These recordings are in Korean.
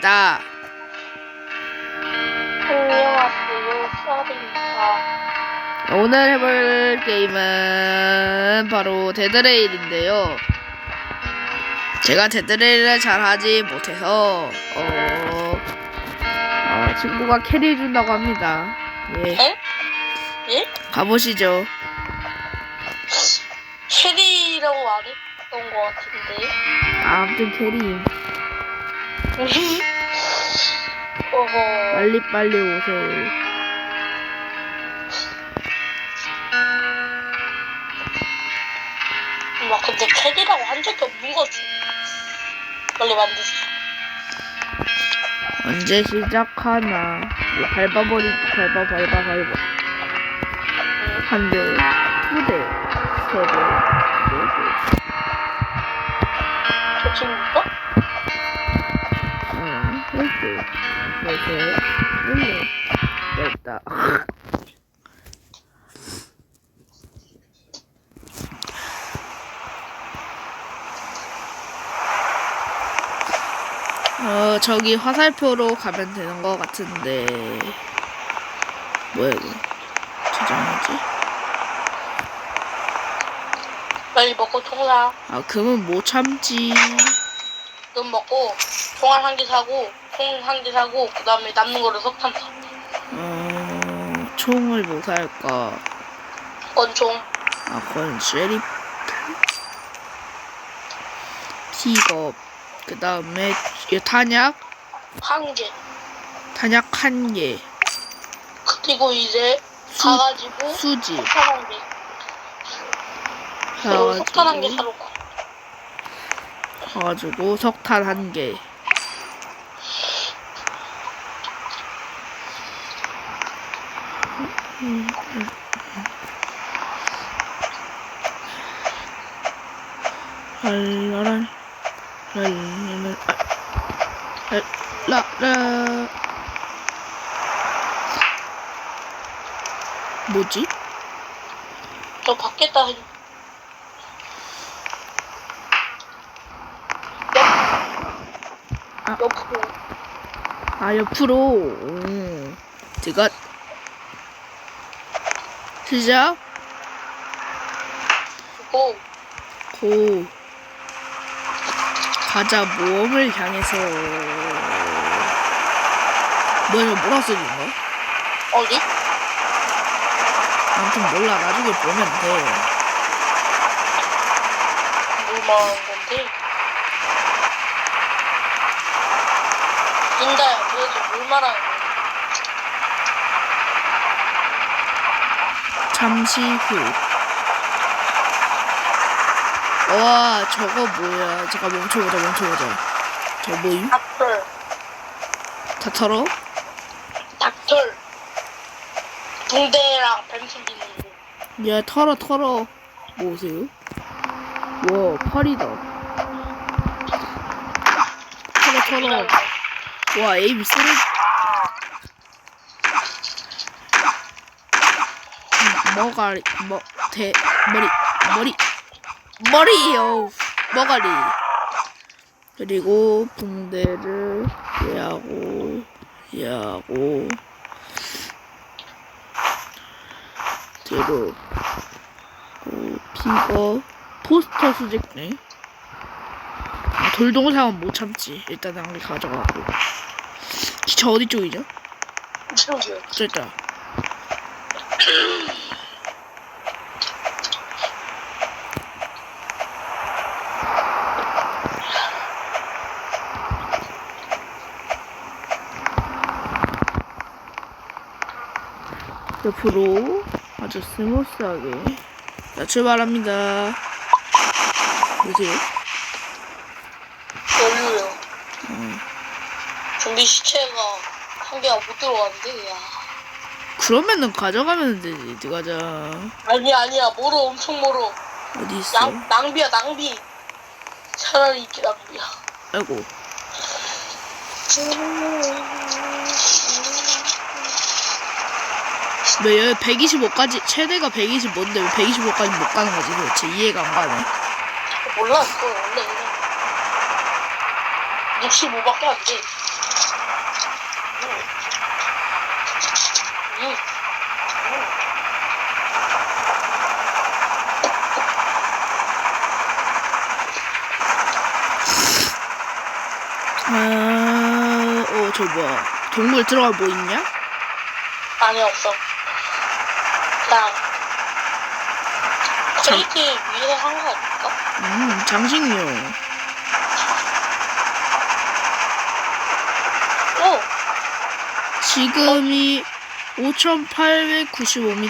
다 안녕하세요, 썰입니다. 오늘 해볼 게임은 바로 데드레일인데요. 제가 데드레일을 잘 하지 못해서 어, 어, 친구가 캐리해준다고 합니다. 예, 에? 예? 가보시죠. 캐리라고 안 했던 것 같은데. 아, 아무튼 캐리 어허. 빨리 빨리 오세요. 막 근데 캐리라고 한 적이 없는 거지. 빨리 만드세요. 언제 시작하나? 밟아버리, 밟아, 밟아, 밟아. 한 대, 두 대, 세 대, 네 대. 저 친구가? 여덟. 어, 저기 화살표로 가면 되는 것 같은데. 뭐야, 이거? 저장하지? 빨리 먹고 총알. 아, 그러면 못 참지. 눈 먹고 총알 한개 사고 총한개 사고 그 다음에 남는 거를 석탄 사. 어, 총을 뭐 살까? 권총. 아, 그건 쉐리프. 픽업. 그 다음에, 이 탄약? 한 개. 탄약 한 개. 그리고 이제 수, 가가지고 수지. 석탄 한 개. 그리고 석탄 한개 가. 가가지고, 석탄 한 개. 랄라랄, 아, 랄라라. 뭐지? 저 밖에다 해. 아. 옆으로. 아 옆으로 오. 제가 시작 고. 고 가자 모험을 향해서 뭐야 뭐라 쓰는 거야? 어디? 아무튼 몰라 나중에 보면 돼물 말하는 건데. 인다야, 도대체 물 말하는 건데. 잠시 후 와 저거 뭐야 잠깐 멈춰보자 멈춰보자 저 뭐임? 닥털. 다 털어? 닥털. 붕대랑 뱀술 있는 거. 야 털어 털어 뭐세요? 와 팔이다 털어 털어. 와 에임 쓰레 머가리 머대 머리 머리 머리요. 머가리. 그리고 붕대를 얘하고 뒤로 어, 피거 포스터 수집네? 아, 돌동상은 못 참지. 일단 낭비 가져가고. 저 어디 쪽이죠? 저기요. 저있 옆으로 아주 스무스하게 자 출발합니다 뭐지? 연료요. 어. 좀비 시체가 한 개가 못 들어갔는데, 야. 그러면은 가져가면 되지 가자 아니야, 아니야. 멀어, 엄청 멀어. 어디 있어? 낭, 낭비야, 낭비. 차라리 이게 낭비야. 아이고 왜 여기 125까지 최대가 125인데 왜 125까지 못 가는 거지 도대체 이해가 안 가네 몰라, 그거 원래 이래. 65밖에 안 돼. 음. 음. 아, 어, 저 뭐야. 동물 들어가 뭐 있냐? 아니 없어. 그냥 퀄리티 위에 한 거 아닐까? 음, 장식용. 오, 지금이 5,895m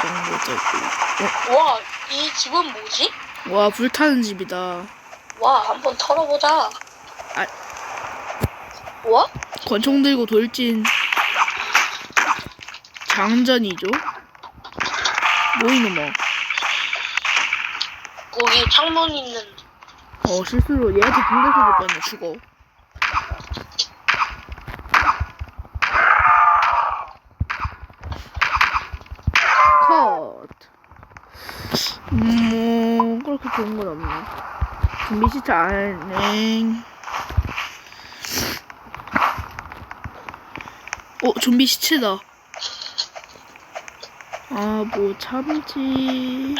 정도 되고. 와, 이 집은 뭐지? 와, 불타는 집이다. 와, 한번 털어보자. 아. 와? 권총 들고 돌진. 장전이죠? 뭐 이놈아. 거기 창문 있는. 어, 실수로 얘한테 붕대서 못 봤네, 죽어. 컷. 음, 뭐, 그렇게 좋은 건 없네. 준비 시차 안행. 어, 좀비 시체다. 아, 뭐 참지.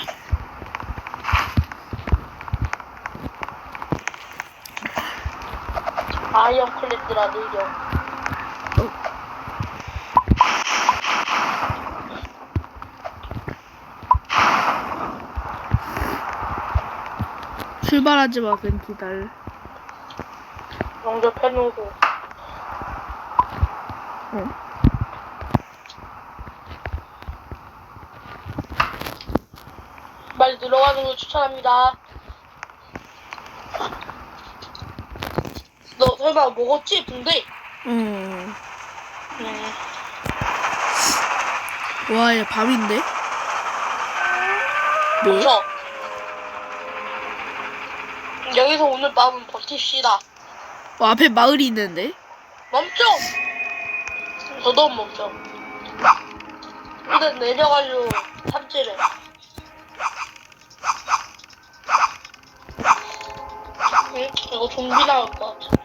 아이언 클래스라 느려. 출발하지 마, 그냥 기다려. 영접해놓고. 어. 들어가는 걸 추천합니다. 너 설마 먹었지? 붕대? 어. 음. 와, 얘 밤인데? 뭐? 멈춰. 여기서 오늘 밤은 버팁시다. 어, 앞에 마을이 있는데? 멈춰! 너도 멈춰. 일단 내려가지고 삽질해. 응? 이거 좀비 나올 것 같아.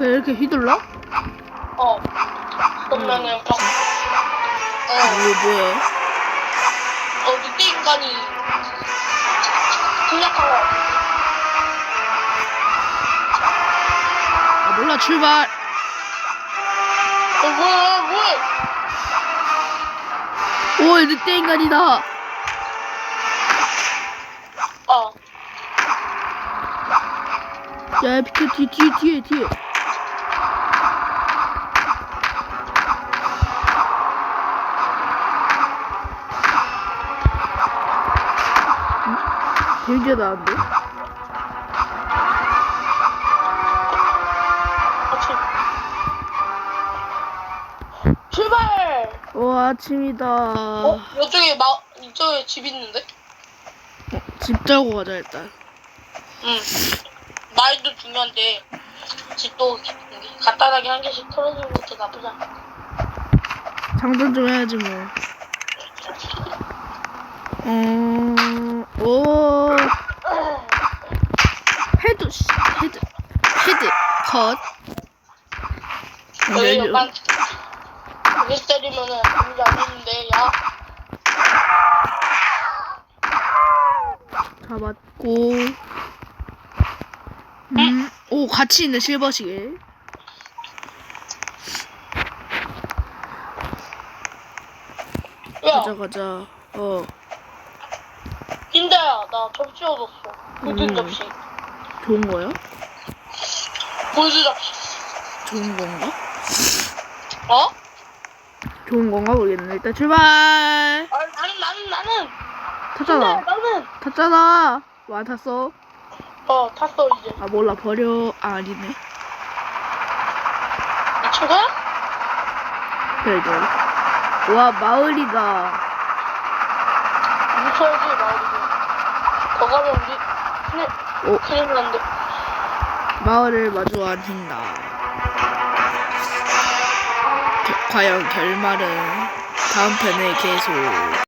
왜 이렇게 휘둘러? 어. 그러면은 벽. 어, 이거 뭐야? 어, 늑대 인간이 공략한 거. 아, 몰라, 출발! 어, 뭐야, 뭐야? 오, 늑대 인간이다! 어. 야, 비켜, 뒤, 뒤에, 뒤에, 뒤에. 응? 되게 나는데? 출발! 오, 아침이다. 어? 이쪽에 마, 이쪽에 집 있는데? 집 자고 가자, 일단. 응. 말도 중요한데, 집도 간단하게 한 개씩 털어주는 것도 나쁘지 않아. 장전 좀 해야지, 뭐. 어, 오. 헤드, 씨, 헤드, 헤드, 컷. 여기 내려. 약 간, 여기 때리면은 아무도 안 있는데, 야. 잡았고. 음, 오, 같이 있네, 실버 시계. 야, 가자, 가자. 어, 흰다야, 나 접시 얻었어. 골든 음. 접시. 좋은 거야? 골드 접시. 좋은 건가? 어? 좋은 건가 모르겠네. 일단 출발! 아, 나는, 나는, 나는. 탔잖아. 흰다야, 나는. 탔잖아. 와, 탔어. 어, 탔어, 이제. 아, 몰라, 버려. 아, 아니네. 이 친구야? 그래, 그래. 와, 마을이다. 묻혀야지, 마을이고. 더 가면 우리, 큰일, 오. 큰일 난데. 마을을 마주한 흰나. 과연 결말은 다음 편에 계속.